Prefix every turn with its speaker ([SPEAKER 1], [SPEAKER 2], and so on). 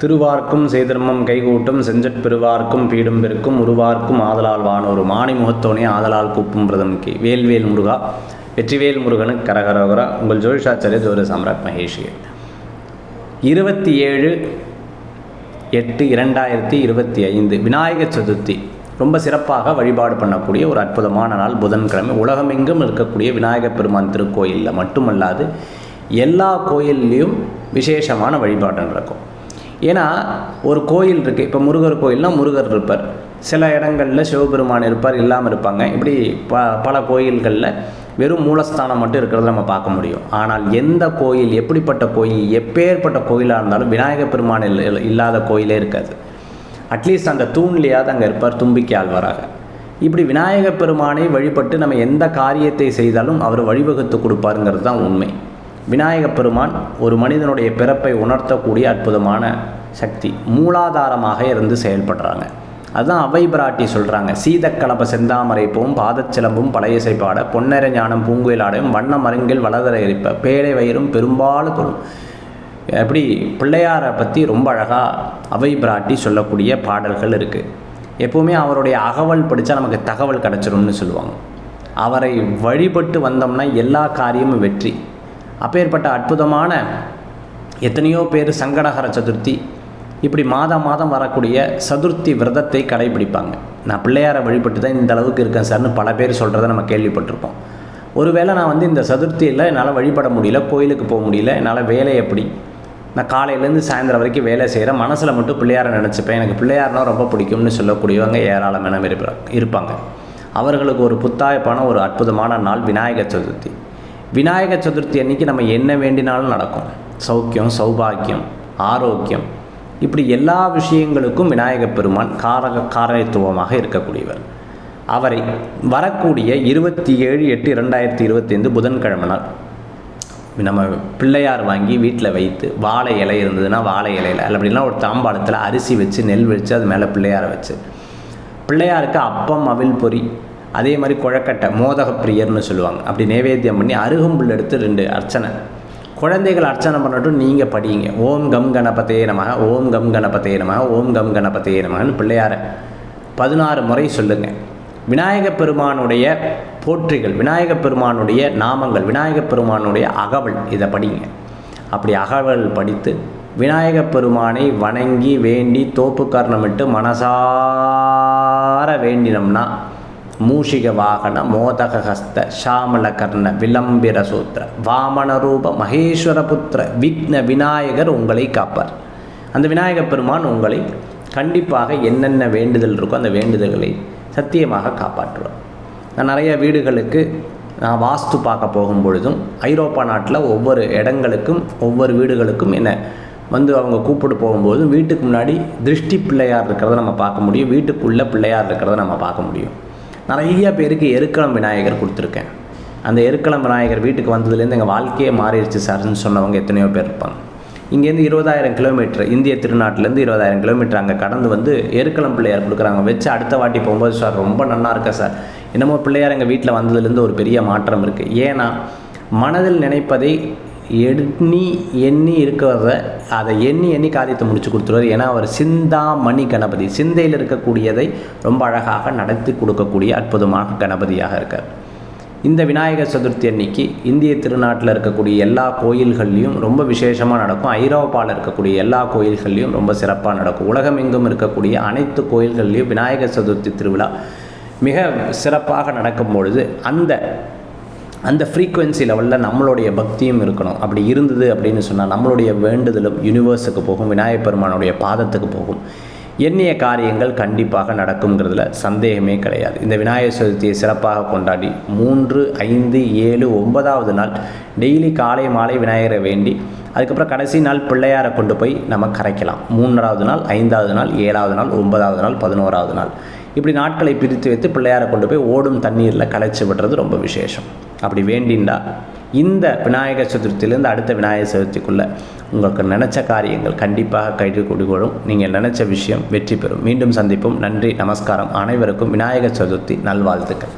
[SPEAKER 1] திருவார்க்கும் சேதர்மம் கைகூட்டும் செஞ்சட் பெருவார்க்கும் பீடும் பெருக்கும் உருவார்க்கும் ஆதலால் வானோரு. மாணி முகத்தோனே ஆதலால் கூப்பும் பிரதம்கி வேல்வேல் முருகா வெற்றிவேல் முருகனு கரகரோகரா. உங்கள் ஜோதிஷாச்சாரிய ஜோதி சாம்ராட் மகேஷி. இருபத்தி ஏழு எட்டு இரண்டாயிரத்தி இருபத்தி ஐந்து விநாயகர் சதுர்த்தி. ரொம்ப சிறப்பாக வழிபாடு பண்ணக்கூடிய ஒரு அற்புதமான நாள் புதன்கிழமை. உலகமெங்கும் இருக்கக்கூடிய விநாயகர் பெருமான் திருக்கோயிலில் மட்டுமல்லாது எல்லா கோயில்லையும் விசேஷமான வழிபாடு நடக்கும். ஏன்னா ஒரு கோயில் இருக்குது இப்போ முருகர் கோயில்னால் முருகர் இருப்பார். சில இடங்களில் சிவபெருமான் இருப்பார் இல்லாமல் இருப்பாங்க. இப்படி ப பல கோயில்களில் வெறும் மூலஸ்தானம் மட்டும் இருக்கிறத நம்ம பார்க்க முடியும். ஆனால் எந்த கோயில் எப்படிப்பட்ட கோயில் எப்பேற்பட்ட கோயிலாக இருந்தாலும் விநாயகர் பெருமான் இல்ல- இல்லாத கோயிலே இருக்காது. அட்லீஸ்ட் அந்த தூண்லேயாவது அங்கே இருப்பார் தும்பிக்கை ஆழ்வாராக. இப்படி விநாயகர் பெருமானை வழிபட்டு நம்ம எந்த காரியத்தை செய்தாலும் அவர் வழிவகுத்து கொடுப்பாருங்கிறது தான் உண்மை. விநாயகப் பெருமான் ஒரு மனிதனுடைய பிறப்பை உணர்த்தக்கூடிய அற்புதமான சக்தி மூலாதாரமாக இருந்து செயல்படுறாங்க. அதுதான் அவை பிராட்டி சொல்கிறாங்க சீதக்கலப செந்தாமரை பூம் பாதச்சிலம்பும் பழைய பாட பொன்னர ஞானம் பூங்குயிலாடையும் வண்ண மருங்கில் வளதர எரிப்ப பேழை வயிறும் பெரும்பாலும் தொழும் அப்படி பிள்ளையாரை பற்றி ரொம்ப அழகாக அவை பிராட்டி சொல்லக்கூடிய பாடல்கள் இருக்குது எப்போவுமே அவருடைய அகவல் படித்தா நமக்கு தகவல் கிடச்சிரும்னு சொல்லுவாங்க. அவரை வழிபட்டு வந்தோம்னா எல்லா காரியமும் வெற்றி. அப்பேற்பட்ட அற்புதமான எத்தனையோ பேர் சங்கடகர சதுர்த்தி இப்படி மாதம் மாதம் வரக்கூடிய சதுர்த்தி விரதத்தை கடைபிடிப்பாங்க. நான் பிள்ளையாரை வழிபட்டு தான் இந்த அளவுக்கு இருக்கேன் சார்னு பல பேர் சொல்கிறத நம்ம கேள்விப்பட்டிருப்போம். ஒருவேளை நான் வந்து இந்த சதுர்த்தியில் என்னால் வழிபட முடியல கோயிலுக்கு போக முடியல என்னால் வேலை எப்படி? நான் காலையிலேருந்து சாயந்தரம் வரைக்கும் வேலை செய்கிறேன் மனசில் மட்டும் பிள்ளையாரை நினச்சிப்பேன். எனக்கு பிள்ளையார்னா ரொம்ப பிடிக்கும்னு சொல்லக்கூடியவங்க ஏராளமான இருப்பாங்க. அவர்களுக்கு ஒரு புத்தாய்ப்பான ஒரு அற்புதமான நாள் விநாயகர் சதுர்த்தி. விநாயகர் சதுர்த்தி அன்னைக்கு நம்ம என்ன வேண்டினாலும் நடக்கும். சௌக்கியம் சௌபாக்கியம் ஆரோக்கியம். இப்படி எல்லா விஷயங்களுக்கும் விநாயகப் பெருமான் காரக காரத்துவமாக இருக்கக்கூடியவர். அவரை வரக்கூடிய இருபத்தி ஏழு எட்டு ரெண்டாயிரத்தி இருபத்தைந்து புதன்கிழமை நாள் நம்ம பிள்ளையார் வாங்கி வீட்டில் வைத்து வாழை இலை இருந்ததுன்னா வாழை இலையில் அல்ல அப்படின்னா ஒரு தாம்பாளத்தில் அரிசி வச்சு நெல் வச்சு அது மேலே பிள்ளையாரை வச்சு. பிள்ளையாருக்கு அப்பம் அவில் பொறி அதே மாதிரி குழக்கட்டை மோதக பிரியர்னு சொல்லுவாங்க. அப்படி நைவேத்தியம் பண்ணி அருகம்புல் எடுத்து ரெண்டு அர்ச்சனை. குழந்தைகள் அர்ச்சனை பண்ணட்டும் நீங்கள் படியுங்க ஓம் கம் கணபதே நமக ஓம் கம் கணபதே நமக ஓம் கம் கணபதே நமகன்னு பிள்ளையாரை பதினாறு முறை சொல்லுங்கள் விநாயகப் பெருமானுடைய போற்றிகள் விநாயகப் பெருமானுடைய நாமங்கள் விநாயகப் பெருமானுடைய அகவல் இதை படிங்க. அப்படி அகவல் படித்து விநாயகப் பெருமானை வணங்கி வேண்டி தோப்பு கர்ணமிட்டு மனசார வேண்டினோம்னா மூஷிக வாகன மோதகஹஸ்த ஷாமலகர்ண கர்ண விளம்பிர சூத்திர வாமனரூப மகேஸ்வரபுத்திர மகேஸ்வர புத்திர விக்ன விநாயகர் உங்களை காப்பார் அந்த விநாயகப் பெருமான் உங்களை கண்டிப்பாக என்னென்ன வேண்டுதல் இருக்கோ அந்த வேண்டுதல்களை சத்தியமாக காப்பாற்றுவார். நான் நிறைய வீடுகளுக்கு நான் வாஸ்து பார்க்க போகும் பொழுதும் ஐரோப்பா நாட்டில் ஒவ்வொரு இடங்களுக்கும் ஒவ்வொரு வீடுகளுக்கும் என்ன வந்து அவங்க கூப்பிட்டு போகும்போது வீட்டுக்கு முன்னாடி திருஷ்டி பிள்ளையார் இருக்கிறத நம்ம பார்க்க முடியும் வீட்டுக்குள்ளே பிள்ளையார் இருக்கிறத நம்ம பார்க்க முடியும். நிறைய பேருக்கு எருக்களம் விநாயகர் கொடுத்துருக்கேன். அந்த எருக்களம் விநாயகர் வீட்டுக்கு வந்ததுலேருந்து எங்கள் வாழ்க்கையே மாறிடுச்சு சார்ன்னு சொன்னவங்க எத்தனையோ பேர் இருப்பாங்க. இங்கேருந்து இருபதாயிரம் கிலோமீட்டர் இந்திய திருநாட்டிலேருந்து இருபதாயிரம் கிலோமீட்டர் அங்கே கடந்து வந்து எருக்களம் பிள்ளையார் கொடுக்குறாங்க. வச்சு அடுத்த வாட்டி போகும்போது சார் ரொம்ப நல்லா இருக்கா சார்? என்னமோ பிள்ளையார் எங்கள் வீட்டில் வந்ததுலேருந்து ஒரு பெரிய மாற்றம் இருக்குது ஏன்னா மனதில் நினைப்பதை எண்ணி எண்ணி இருக்கிறத அதை எண்ணி எண்ணி காரியத்தை முடிச்சு கொடுத்துருவார். ஏன்னா அவர் சிந்தாமணி கணபதி. சிந்தையில் இருக்கக்கூடியதை ரொம்ப அழகாக நடத்தி கொடுக்கக்கூடிய அற்புதமாக கணபதியாக இருக்கார். இந்த விநாயகர் சதுர்த்தி அன்னைக்கு இந்திய திருநாட்டில் இருக்கக்கூடிய எல்லா கோயில்கள்லையும் ரொம்ப விசேஷமாக நடக்கும். ஐரோப்பாவில் இருக்கக்கூடிய எல்லா கோயில்கள்லையும் ரொம்ப சிறப்பாக நடக்கும். உலகமெங்கும் இருக்கக்கூடிய அனைத்து கோயில்கள்லையும் விநாயகர் சதுர்த்தி திருவிழா மிக சிறப்பாக நடக்கும் பொழுது அந்த அந்த ஃப்ரீக்குவென்சி லெவலில் நம்மளுடைய பக்தியும் இருக்கணும். அப்படி இருந்தது அப்படின்னு சொன்னால் நம்மளுடைய வேண்டுதலும் யூனிவர்ஸுக்கு போகும் விநாயகப் பெருமானுடைய பாதத்துக்கு போகும். எண்ணிய காரியங்கள் கண்டிப்பாக நடக்குங்கிறதுல சந்தேகமே கிடையாது. இந்த விநாயகர் சதுர்த்தியை சிறப்பாக கொண்டாடி மூன்று ஐந்து ஏழு ஒன்பதாவது நாள் டெய்லி காலை மாலை விநாயகரை வேண்டி அதுக்கப்புறம் கடைசி நாள் பிள்ளையாரை கொண்டு போய் நம்ம கரைக்கலாம். மூன்றாவது நாள் ஐந்தாவது நாள் ஏழாவது நாள் ஒன்பதாவது நாள் பதினோராவது நாள். இப்படி நாட்களை பிரித்து வைத்து பிள்ளையாரை கொண்டு போய் ஓடும் தண்ணீரில் கலைச்சி விடுறது ரொம்ப விசேஷம். அப்படி வேண்டிண்டா இந்த விநாயகர் சதுர்த்தியிலேருந்து அடுத்த விநாயகர் சதுர்த்திக்குள்ளே உங்களுக்கு நினச்ச காரியங்கள் கண்டிப்பாக கைது கொடுக்கணும் நீங்கள் நினச்ச விஷயம் வெற்றி பெறும். மீண்டும் சந்திப்போம். நன்றி நமஸ்காரம். அனைவருக்கும் விநாயகர் சதுர்த்தி. நல்வாழ்த்துக்கள்.